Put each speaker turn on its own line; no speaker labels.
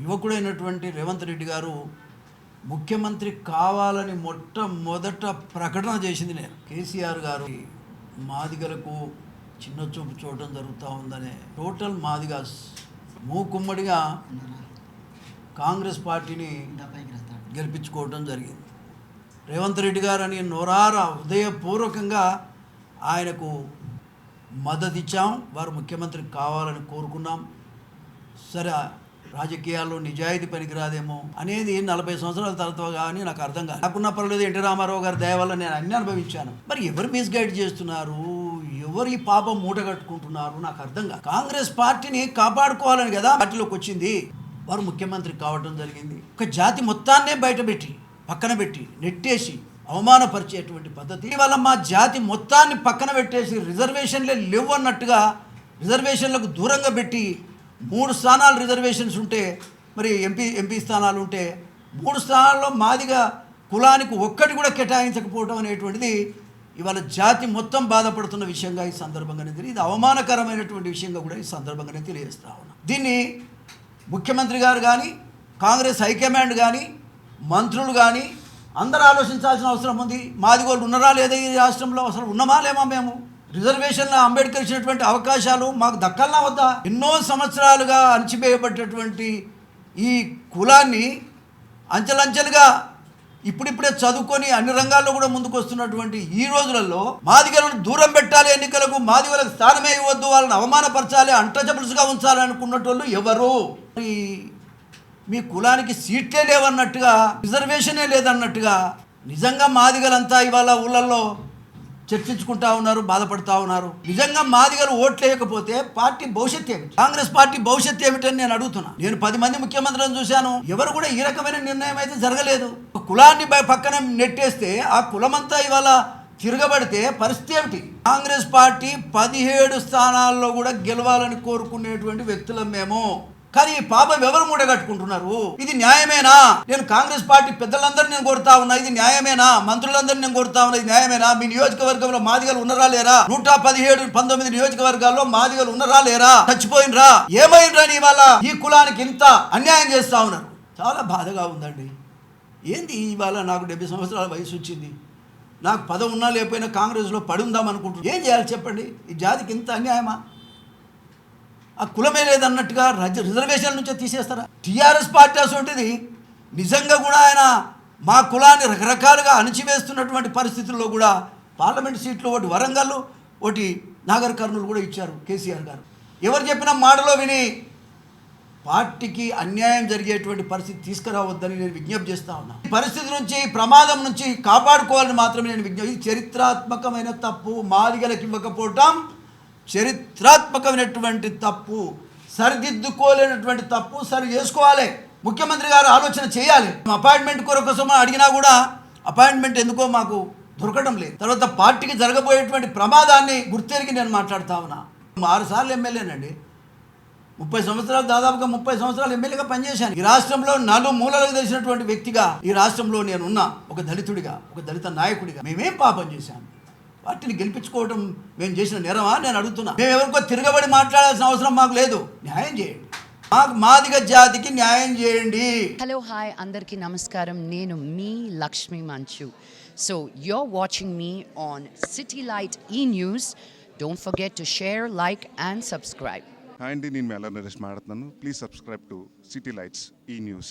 యువకుడైనటువంటి రేవంత్ రెడ్డి గారు ముఖ్యమంత్రి కావాలని మొట్టమొదట ప్రకటన చేసింది నేను. కేసీఆర్ గారు మాదిగలకు చిన్న చూపు చూడటం జరుగుతూ ఉందనే టోటల్ మాదిగా మూకుమ్మడిగా కాంగ్రెస్ పార్టీని గెలిపించుకోవడం జరిగింది. రేవంత్ రెడ్డి గారు అని నోరారా హృదయపూర్వకంగా ఆయనకు మద్దతు ఇచ్చాం. వారు ముఖ్యమంత్రి కావాలని కోరుకున్నాం. సరే రాజకీయాల్లో నిజాయితీ పనికిరాదేమో అనేది నలభై సంవత్సరాల తర్వాత కానీ నాకు అర్థం కాదు. నాకున్న పర్లేదు ఎన్టీ రామారావు గారి దయ వల్ల నేను అన్ని అనుభవించాను. మరి ఎవరు మిస్గైడ్ చేస్తున్నారు? ఎవరి పాపం మూట కట్టుకుంటున్నారు నాకు అర్థం కాదు. కాంగ్రెస్ పార్టీని కాపాడుకోవాలని కదా పార్టీలోకి వచ్చింది. వారు ముఖ్యమంత్రి కావడం జరిగింది. ఒక జాతి మొత్తాన్నే బయటపెట్టి పక్కన పెట్టి నెట్టేసి అవమానపరిచేటువంటి పద్ధతి. ఇవాళ మా జాతి మొత్తాన్ని పక్కన పెట్టేసి రిజర్వేషన్లే లేవు అన్నట్టుగా రిజర్వేషన్లకు దూరంగా పెట్టి మూడు స్థానాలు రిజర్వేషన్స్ ఉంటే మరి ఎంపీ ఎంపీ స్థానాలు ఉంటే మూడు స్థానాల్లో మాదిగా కులానికి ఒక్కటి కూడా కేటాయించకపోవడం అనేటువంటిది ఇవాళ జాతి మొత్తం బాధపడుతున్న విషయంగా ఈ సందర్భంగానే తెలియదు. ఇది అవమానకరమైనటువంటి విషయంగా కూడా ఈ సందర్భంగానే తెలియజేస్తా ఉన్నాం. దీన్ని ముఖ్యమంత్రి గారు కానీ కాంగ్రెస్ హైకమాండ్ కానీ మంత్రులు కానీ అందరూ ఆలోచించాల్సిన అవసరం ఉంది. మాది వాళ్ళు ఉన్నారా లేదా ఈ రాష్ట్రంలో? అసలు ఉన్నామా లేమా మేము? రిజర్వేషన్లో అంబేద్కర్ ఇచ్చినటువంటి అవకాశాలు మాకు దక్కల్లా వద్దా? ఎన్నో సంవత్సరాలుగా అణచివేయబడ్డటువంటి ఈ కులాన్ని అంచెలంచెలుగా ఇప్పుడిప్పుడే చదువుకొని అన్ని రంగాల్లో కూడా ముందుకు వస్తున్నటువంటి ఈ రోజులలో మాదిగలను దూరం పెట్టాలి ఎన్నికలకు మాదిగలకు స్థానమే ఇవ్వద్దు వాళ్ళని అవమానపరచాలి అంటచబులుసుగా ఉంచాలి అనుకున్నటోళ్ళు ఎవరు? ఈ మీ కులానికి సీట్లే లేవన్నట్టుగా రిజర్వేషనే లేదన్నట్టుగా నిజంగా మాదిగలంతా ఇవాళ ఊళ్ళల్లో చర్చించుకుంటా ఉన్నారు బాధపడతా ఉన్నారు. నిజంగా మాదిగారు ఓట్లు వేయకపోతే పార్టీ భవిష్యత్తు ఏమిటి? కాంగ్రెస్ పార్టీ భవిష్యత్తు ఏమిటని నేను అడుగుతున్నా. నేను పది మంది ముఖ్యమంత్రులను చూశాను. ఎవరు కూడా ఈ రకమైన నిర్ణయం అయితే జరగలేదు. కులాన్ని పక్కన నెట్టేస్తే ఆ కులమంతా ఇవాళ తిరగబడితే పరిస్థితి ఏమిటి? కాంగ్రెస్ పార్టీ పదిహేడు స్థానాల్లో కూడా గెలవాలని కోరుకునేటువంటి వ్యక్తులం మేము. కానీ ఈ పాపం ఎవరు మూడగట్టుకుంటున్నారు? ఇది న్యాయమేనా? నేను కాంగ్రెస్ పార్టీ పెద్దలందరినీ నేను కోరుతా ఉన్నా ఇది న్యాయమేనా? మంత్రులందరినీ నేను కోరుతా ఉన్నా ఇది న్యాయమేనా? మీ నియోజకవర్గంలో మాదిగలు ఉన్నరా లేరా? నూట పదిహేడు పంతొమ్మిది నియోజకవర్గాల్లో మాదిగలు ఉన్నరా లేరా? చచ్చిపోయినరా? ఏమైనరా నీ వల్ల? ఈ కులానికి ఇంత అన్యాయం చేస్తా ఉన్నారు. చాలా బాధగా ఉందండి. ఏంది ఇవాళ నాకు డెబ్బై సంవత్సరాల వయసు వచ్చింది. నాకు పదవి ఉన్నా లేకపోయినా కాంగ్రెస్లో పడి ఉందాం అనుకుంటున్నాను ఏం చేయాలి చెప్పండి? ఈ జాతికి ఇంత అన్యాయమా? ఆ కులమే లేదన్నట్టుగా రజ రిజర్వేషన్ నుంచే తీసేస్తారా? టీఆర్ఎస్ పార్టీ అసోంటిది నిజంగా కూడా ఆయన మా కులాన్ని రకరకాలుగా అణచివేస్తున్నటువంటి పరిస్థితుల్లో కూడా పార్లమెంట్ సీట్లు ఒకటి వరంగల్ ఒకటి నాగర్ కర్నూలు కూడా ఇచ్చారు కేసీఆర్ గారు. ఎవరు చెప్పినా మాటలో విని పార్టీకి అన్యాయం జరిగేటువంటి పరిస్థితి తీసుకురావద్దని నేను విజ్ఞప్తి చేస్తా ఉన్నా. ఈ పరిస్థితి నుంచి ప్రమాదం నుంచి కాపాడుకోవాలని మాత్రమే నేను విజ్ఞప్తి చరిత్రాత్మకమైన తప్పు మాదిగలకు ఇవ్వకపోవటం చరిత్రాత్మకమైనటువంటి తప్పు సరిదిద్దుకోలేనటువంటి తప్పు సరి చేసుకోవాలి. ముఖ్యమంత్రి గారు ఆలోచన చేయాలి. అపాయింట్మెంట్ కోసం అడిగినా కూడా అపాయింట్మెంట్ ఎందుకో మాకు దొరకడం లేదు. తర్వాత పార్టీకి జరగబోయేటువంటి ప్రమాదాన్ని గుర్తెరిగి నేను మాట్లాడుతా ఉన్నా. ఆరు సార్లు ఎమ్మెల్యేనండి. ముప్పై సంవత్సరాలు దాదాపుగా ముప్పై సంవత్సరాలు ఎమ్మెల్యేగా పనిచేశాను. ఈ రాష్ట్రంలో నలు మూలలకు తెలిసినటువంటి వ్యక్తిగా ఈ రాష్ట్రంలో నేను ఉన్నా ఒక దళితుడిగా ఒక దళిత నాయకుడిగా. మేమేం పాపం చేశాను పార్టీని గెలిపించుకోవడం మేము చేసిన నేరమా నేను అడుగుతున్నా. మేము ఎవరికో తిరగబడి మాట్లాడాల్సిన అవసరం మాకు లేదు. న్యాయం చేయండి. మాకు మాదిగ జాతికి న్యాయం చేయండి.
హలో హాయ్ అందరికీ నమస్కారం. నేను మీ Lakshmi Manchu. So you're watching me on City Light E News don't forget to share like and subscribe
hi అండి నేను మెల్ల నరేష్ మాట్లాడుతున్నాను. Please subscribe to City Lights E News